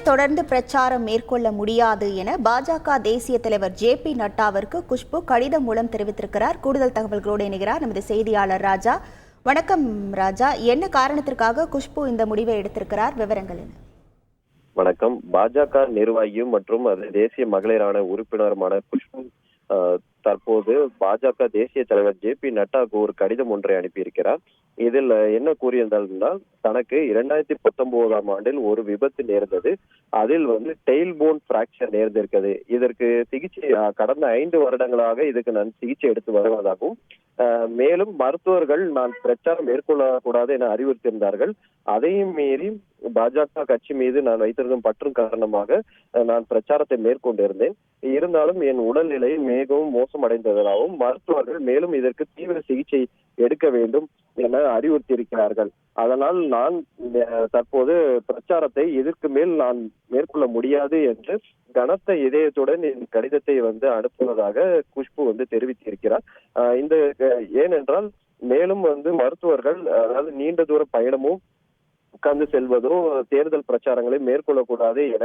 தொடர்ந்து பிரச்சாரம் மேற்கொள்ள முடியாது என பாஜக தேசிய தலைவர் ஜே பி நட்டாவிற்கு குஷ்பு கடிதம் மூலம் தெரிவித்திருக்கிறார். கூடுதல் தகவல்களோடு இணைகிறார் நமது செய்தியாளர் ராஜா. வணக்கம் ராஜா. என்ன காரணத்திற்காக குஷ்பு இந்த முடிவை எடுத்திருக்கிறார்? விவரங்கள் என்ன? வணக்கம். பாஜக நிர்வாகியும் மற்றும் அது தேசிய மகளிரான உறுப்பினருமான குஷ்பு தற்போது பாஜக தேசிய தலைவர் ஜே பி நட்டாவுக்கு ஒரு கடிதம் ஒன்றை அனுப்பியிருக்கிறார். இதில் என்ன கூறியிருந்தால் தனக்கு இரண்டாயிரத்தி பத்தொன்பதாம் ஆண்டில் ஒரு விபத்து நேர்ந்தது. அதில் வந்து டெயில் போன் பிராக்சர் நேர்ந்திருக்கிறது. இதற்கு சிகிச்சை கடந்த ஐந்து வருடங்களாக இதுக்கு நான் சிகிச்சை எடுத்து வருவதாகவும் மேலும் மருத்துவர்கள் நான் பிரச்சாரம் மேற்கொள்ளக்கூடாது என அறிவுறுத்தியிருந்தார்கள். அதையும் மீறி பாஜக கட்சி மீது நான் வைத்திருக்கும் பற்றும் காரணமாக நான் பிரச்சாரத்தை மேற்கொண்டிருந்தேன். இருந்தாலும் என் உடல்நிலை மிகவும் மோசமடைந்ததாகவும் மருத்துவர்கள் மேலும் இதற்கு தீவிர சிகிச்சை எடுக்க வேண்டும் என அறிவுறுத்தியிருக்கிறார்கள். அதனால் நான் தற்போது பிரச்சாரத்தை இதற்கு மேல் நான் மேற்கொள்ள முடியாது என்று கனத்த இதயத்துடன் இந்த கடிதத்தை வந்து அனுப்புவதாக குஷ்பு வந்து தெரிவித்திருக்கிறார். இந்த ஏனென்றால் மேலும் வந்து மருத்துவர்கள் அதாவது நீண்ட தூர பயணமும் உட்கார்ந்து செல்வதோ தேர்தல் பிரச்சாரங்களை மேற்கொள்ளக்கூடாது என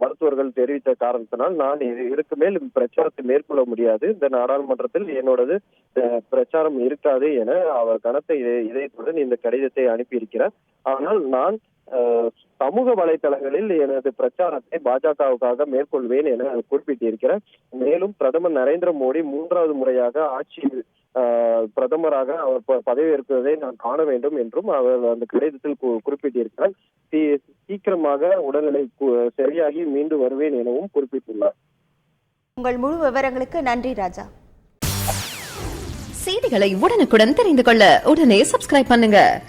மருத்துவர்கள் தெரிவித்த காரணத்தினால் நான் இதுக்கு மேல் பிரச்சாரத்தை மேற்கொள்ள முடியாது. இந்த நாடாளுமன்றத்தில் என்னோடது பிரச்சாரம் இருக்காது என அவர் கனத்த இதயத்துடன் இந்த கடிதத்தை அனுப்பியிருக்கிறார். ஆனால் நான் அஹ், சமூக வலைதளங்களில் எனது பிரச்சாரத்தை பாஜகவுக்காக மேற்கொள்வேன் என குறிப்பிட்டிருக்கிறார். மேலும் பிரதமர் நரேந்திர மோடி மூன்றாவது முறையாக ஆட்சியில் பிரதமராக அவர் பதவியேற்பதை நான் காண வேண்டும் என்றும் அவர் அந்த கடிதத்தில் குறிப்பிட்டிருக்கிறார். சீ- சீக்கிரமாக உடல்நிலை சரியாகி மீண்டு வருவேன் எனவும் குறிப்பிட்டுள்ளார். உங்கள் முழு விவரங்களுக்கு நன்றி ராஜா. செய்திகளை உடனுக்குடன் தெரிந்து கொள்ள உடனே சப்ஸ்கிரைப் பண்ணுங்க.